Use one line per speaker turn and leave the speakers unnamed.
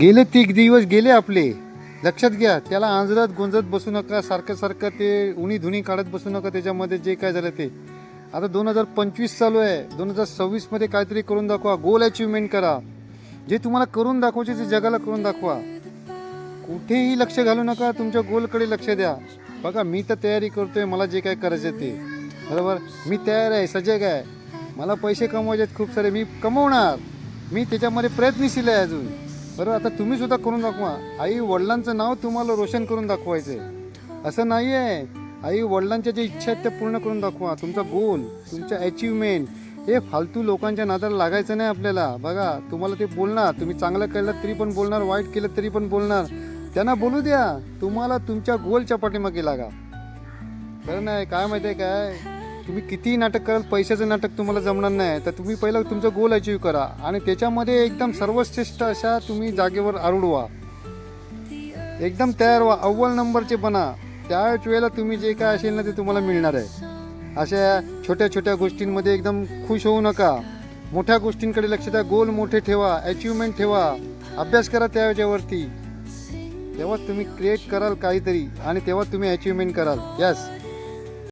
गेले तीक दिवस गेले आपले. लक्षात घ्या त्याला आंजरत गोंजत बसू नका सारखं सारखं ते उणी धुणी काढत बसू नका त्याच्यामध्ये जे काय झालं ते. आता दोन हजार पंचवीस चालू आहे. दोन हजार सव्वीसमध्ये काहीतरी करून दाखवा. गोल अचिव्हमेंट करा. जे तुम्हाला करून दाखवायचे ते जगाला करून दाखवा. कुठेही लक्ष घालू नका तुमच्या गोलकडे लक्ष द्या. बघा मी तर तयारी करतोय मला जे काय करायचं ते. बरोबर? मी तयार आहे सजग आहे. मला पैसे कमवायचे आहेत खूप सारे मी कमवणार. मी त्याच्यामध्ये प्रयत्नशील आहे अजून. बरं आता तुम्ही सुद्धा करून दाखवा. आई वडिलांचं नाव तुम्हाला रोशन करून दाखवायचं आहे असं नाही आहे आई वडिलांच्या ज्या इच्छा आहेत त्या पूर्ण करून दाखवा. तुमचा गोल तुमच्या अचिव्हमेंट हे फालतू लोकांच्या नादाला लागायचं नाही आपल्याला. बघा तुम्हाला ते बोलणार. तुम्ही चांगलं केलं तरी पण बोलणार वाईट केलं तरी पण बोलणार. त्यांना बोलू द्या. तुम्हाला तुमच्या गोलच्या पाठीमागे लागा. खरं नाही काय माहिती आहे काय? तुम्ही कितीही नाटक कराल पैशाचं नाटक तुम्हाला जमणार नाही. तर तुम्ही पहिलं तुमचं गोल अचीव करा. आणि त्याच्यामध्ये एकदम सर्वश्रेष्ठ अशा तुम्ही जागेवर आरूढ व्हा एकदम तयार व्हा. अव्वल नंबरचे बना. त्याच वेळेला तुम्ही जे काय असेल ना ते तुम्हाला मिळणार आहे. अशा छोट्या छोट्या गोष्टींमध्ये एकदम खुश होऊ नका. मोठ्या गोष्टींकडे लक्ष द्या. गोल मोठे ठेवा. अचिव्हमेंट ठेवा. अभ्यास करा त्याच्यावरती. तेव्हाच तुम्ही क्रिएट कराल काहीतरी. आणि तेव्हा तुम्ही अचिव्हमेंट कराल. यस